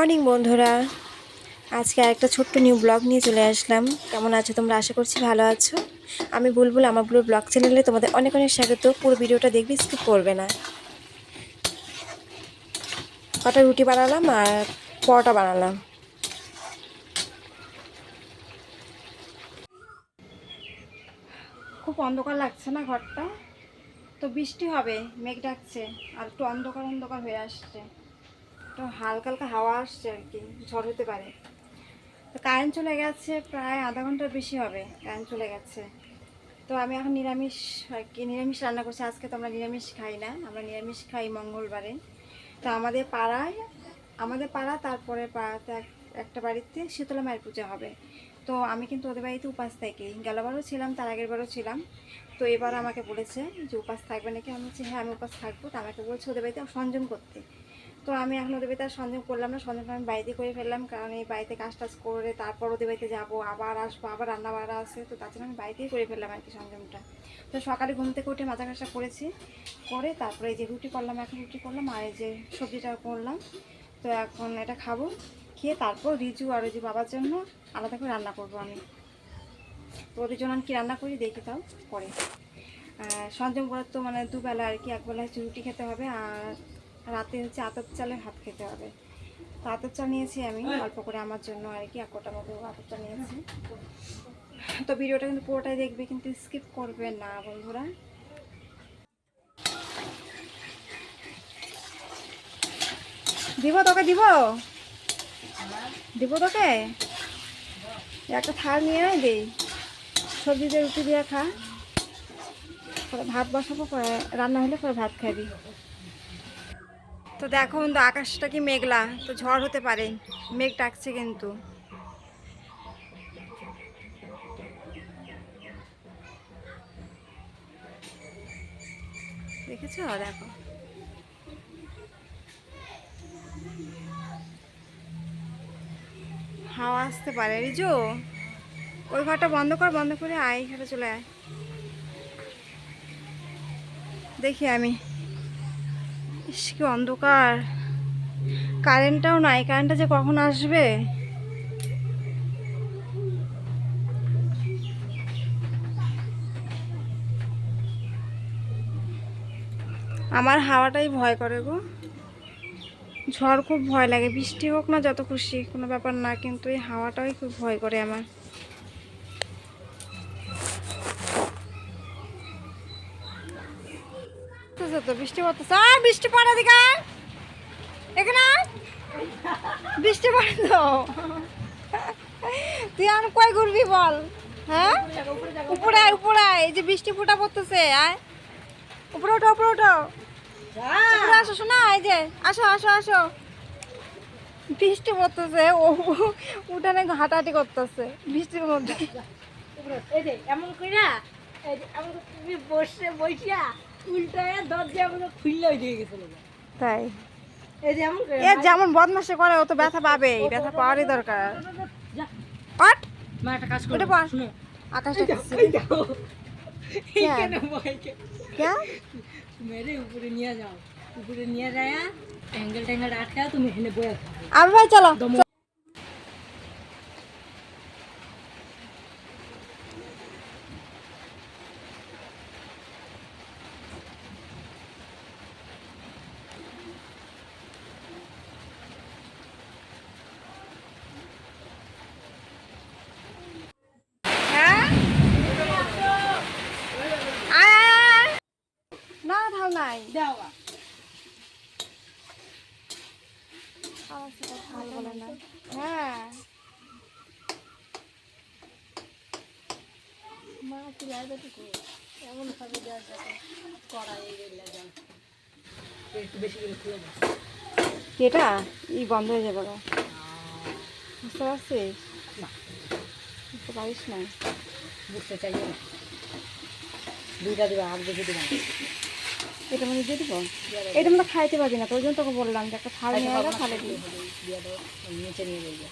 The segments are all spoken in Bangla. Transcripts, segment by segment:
মর্নিং, বন্ধুরা। আজকে একটা ছোট্ট নিউ ব্লগ নিয়ে চলে আসলাম। কেমন আছো তোমরা? আশা করছি ভালো আছো। আমি বুলবুল, আমার ব্লু ব্লগ চ্যানেলে তোমাদের অনেক অনেক স্বাগত। পুরো ভিডিওটা দেখবি স্কিপ করবে না। কটা রুটি বানালাম আর পরোটা বানালাম। খুব অন্ধকার লাগছে না ঘরটা? তো বৃষ্টি হবে, মেঘ ডাকছে, আর একটু অন্ধকার অন্ধকার হয়ে আসছে। হালকা হালকা হাওয়া আসছে আর কি, ঝড় হতে পারে। তো কারেন্ট চলে গেছে প্রায় আধা ঘণ্টার বেশি হবে কারেন্ট চলে গেছে। তো আমি এখন নিরামিষ আর কি, নিরামিষ রান্না করছি। আজকে তো আমরা নিরামিষ খাই না, আমরা নিরামিষ খাই মঙ্গলবারে। তো আমাদের পাড়ায়, আমাদের পাড়া তারপরে পাড়াতে এক- একটা বাড়িতে শীতলা মায়ের পূজা হবে। তো আমি কিন্তু ওদের বাড়িতে উপাস থাকি। গেলবারও ছিলাম, তার আগের বারও ছিলাম। তো এবার আমাকে বলেছে যে উপাস থাকবে নাকি? আমি বলছি হ্যাঁ আমি উপাস থাকব। তো আমাকে বলছে, ওদের বাড়িতে সংযম করতে। তো আমি এখন ওদের বাড়িতে আর সংযম করলাম না সংযমটা আমি বাড়িতে করে ফেললাম, কারণ এই বাড়িতে কাজ টাজ করে তারপর ওদের বাড়িতে যাব, আবার আসব, আবার রান্না বাড়া আছে, তো জন্য আমি বাড়িতেই করে ফেললাম আর কি সংযমটা তো সকালে ঘুম থেকে উঠে মাথা ঘাসা করেছি, করে তারপরে যে রুটি করলাম, এখন রুটি করলাম, আর এই যে সবজিটা করলাম, তো এখন এটা খাব, খেয়ে তারপর রিজু আর ওই যে বাবার জন্য আলাদা করে রান্না করব আমি। তো ওদের জন্য আমি কী রান্না করি দেখি তাও পরে করার তো মানে দুবেলা আর কি, একবেলা রুটি খেতে হবে, আর রাতে হচ্ছে আতপ চালের ভাত খেতে হবে। তো আতপ চাল নিয়েছি আমি, অল্প করে আমার জন্য আর কি এক কোটা মতো আতপ চাল নিয়েছি। তো ভিডিওটা কিন্তু পুরোটাই দেখবে, কিন্তু স্কিপ করবে না বন্ধুরা। দিব তোকে, দিব? দিব তোকে? একটা থাল নিয়ে আয় দেই সবজি দিয়ে রুটি দিয়ে খা। ভাত বসাবো রান্না হলে পরে ভাত খাবি। তো দেখো কিন্তু আকাশটা কি মেঘলা? তো ঝড় হতে পারে। মেঘ ডাকছে কিন্তু। দেখেছ? দেখো। হাওয়া আসতে পারে। রিজু, ওই ঘরটা বন্ধ কর, বন্ধ করে আয়, এখানে চলে আয়। দেখি আমি। কি অন্ধকার। কারেন্টটাও নাই। কারেন্টটা যে কখন আসবে? আমার হাওয়াটাই ভয় করে গো। ঝড় খুব ভয় লাগে। বৃষ্টি হোক না, যত খুশি, কোনো ব্যাপার না, কিন্তু এই হাওয়াটাই খুব ভয় করে আমার। পড়তেছে তো, বৃষ্টি পড়তেছে। আর বৃষ্টি পড়ে দিকে এখানে বৃষ্টি পড়ে তুই আর কয় ঘুরবি বল হ্যাঁ? উপরে উপরে এই যে বৃষ্টি ফুটা পড়তেছে, আয়। উপরে ওঠো উপরে ওঠো। আসো, শোনা, এই যে, আসো আসো আসো। বৃষ্টি পড়তেছে, ও উঠানে হাঁটাহাঁটি করতেছে, বৃষ্টির মধ্যে। এমন করে বসে, বইসা যেমন বদমাসে করে ও তো ব্যথা পাবে ব্যথা পাওয়ারই দরকার। একটা কাজ করে মেরে উপরে নিয়ে যাও। উপরে নিয়ে অ্যাঙ্গেল ট্যাঙ্গেল তুমি আমি ভাই চলো। বলে না। হ্যাঁ। মা কি লাগবে তো এমন ভাবে দেওয়া যাবে কড়াই একটু বেশি করে খুলে এটা ই বন্ধ হয়ে যাবে গো। বুঝতে পারছিস? না। বুঝতে পারিস না বুঝতে চাইও না। দুইটা দিবা আর বেশি দিবা। এটা মানে দিয়ে দিব? এটা মানে খাইতে পারবি না তোর জন্য তোকে বললাম যে একটা থাল নিয়ে থালে দিয়ে নিচে নিয়ে যাই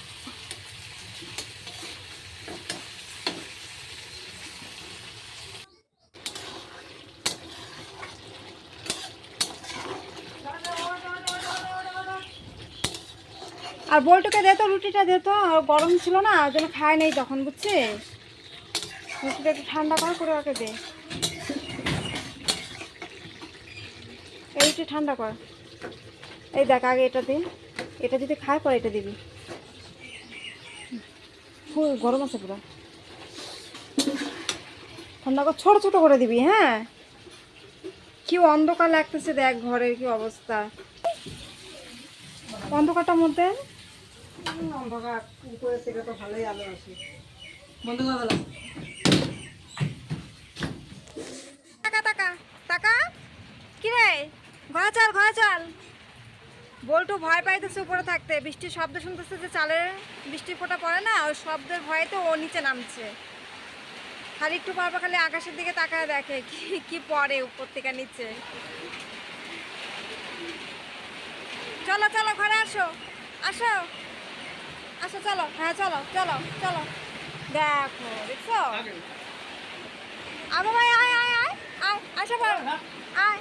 আর বল্টুকে দে তো রুটিটা দে তো। গরম ছিল না ওই জন্য খায় নেই তখন বুঝছিস? রুটিটা একটু ঠান্ডা কর করে ওকে দে। এই রুটি ঠান্ডা কর। এই দেখ, আগে এটা দে। এটা যদি খায়, পরে এটা দিবি। ফুল গরম আছে পুরো। ঠান্ডা কর, ছোট ছোট করে দিবি হ্যাঁ? কি অন্ধকার লাগতেছে দেখ, ঘরের কি অবস্থা। অন্ধকারটার মধ্যে? অন্ধকার, উপরে থেকে তো ভালোই আলো আসে বন্ধ করে ফেলা টাকা টাকা টাকা কি রে ঘরে চাল ঘরে চাল বল্টু ভয় পাইতেছে উপরে থাকতে। বৃষ্টির শব্দ শুনতেছে যে চালের বৃষ্টি ফোঁটা পড়ে না ওই শব্দের ভয়েতে ও নিচে নামছে। খালি একটু পর পর খালি আকাশের দিকে তাকায় দেখে কি কি পড়ে উপর থেকে নিচে। চলো চলো ঘরে আসো। আসো। আসো চলো হ্যাঁ চলো চলো চলো। দেখো দেখছ? আবার ভাই আয় আয় আয় আয় আসো বল আয়।